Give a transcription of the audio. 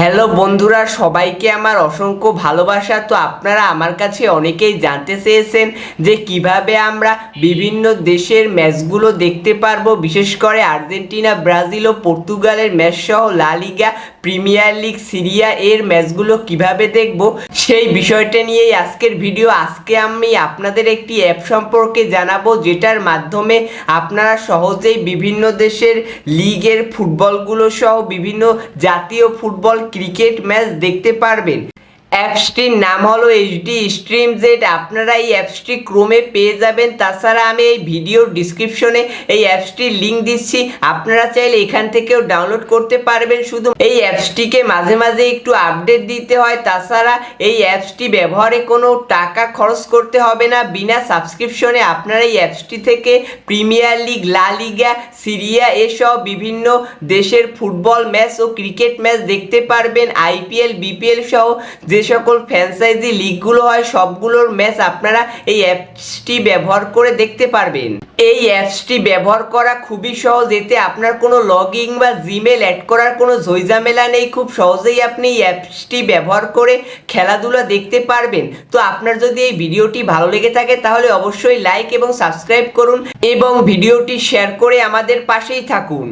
Hello বন্ধুরা, সবাইকে আমার অসংখ্য ভালোবাসা। তো আপনারা আমার কাছে অনেকেই জানতে চেয়েছেন যে কীভাবে আমরা বিভিন্ন দেশের ম্যাচগুলো দেখতে পারব, বিশেষ করে আর্জেন্টিনা, ব্রাজিল ও পর্তুগালের ম্যাচ সহ লা লিগা, প্রিমিয়ার লিগ, সিরিয়া এর ম্যাচগুলো কীভাবে দেখব সেই বিষয়টা নিয়েই আজকের ভিডিও। আজকে আমি আপনাদের একটি অ্যাপ সম্পর্কে জানাব, যেটার মাধ্যমে আপনারা সহজেই বিভিন্ন দেশের লিগের ফুটবলগুলো সহ বিভিন্ন জাতীয় ফুটবল ক্রিকেট ম্যাচ দেখতে পারবেন। অ্যাপসটির নাম হলো এইচডি স্ট্রিম জেড। আপনারা এই অ্যাপসটি ক্রোমে পেয়ে যাবেন। তাছাড়া আমি এই ভিডিওর ডিসক্রিপশনে এই অ্যাপসটির লিঙ্ক দিচ্ছি। আপনারা চাইলে এখান থেকেও ডাউনলোড করতে পারবেন। শুধু এই অ্যাপসটিকে মাঝে মাঝে একটু আপডেট দিতে হয়। তাছাড়া এই অ্যাপসটি ব্যবহারে কোনো টাকা খরচ করতে হবে না। বিনা সাবস্ক্রিপশনে আপনারা এই অ্যাপসটি থেকে প্রিমিয়ার লিগ, লা লিগা, সিরিয়া এসব বিভিন্ন দেশের ফুটবল ম্যাচ ও ক্রিকেট ম্যাচ দেখতে পারবেন। আইপিএল, বিপিএল সহ যে সকল ফ্র্যাঞ্চাইজি লিগগুলো হয়, সবগুলোর ম্যাচ আপনারা এই অ্যাপসটি ব্যবহার করে দেখতে পারবেন। এই অ্যাপসটি ব্যবহার করা খুবই সহজ, এতে আপনার কোনো লগ বা জিমেল অ্যাড করার কোনো ঝইঝামেলা নেই, খুব সহজেই আপনি এই অ্যাপসটি ব্যবহার করে খেলাধুলা দেখতে পারবেন। তো আপনার যদি এই ভিডিওটি ভালো লেগে থাকে, তাহলে অবশ্যই লাইক এবং সাবস্ক্রাইব করুন এবং ভিডিওটি শেয়ার করে আমাদের পাশেই থাকুন।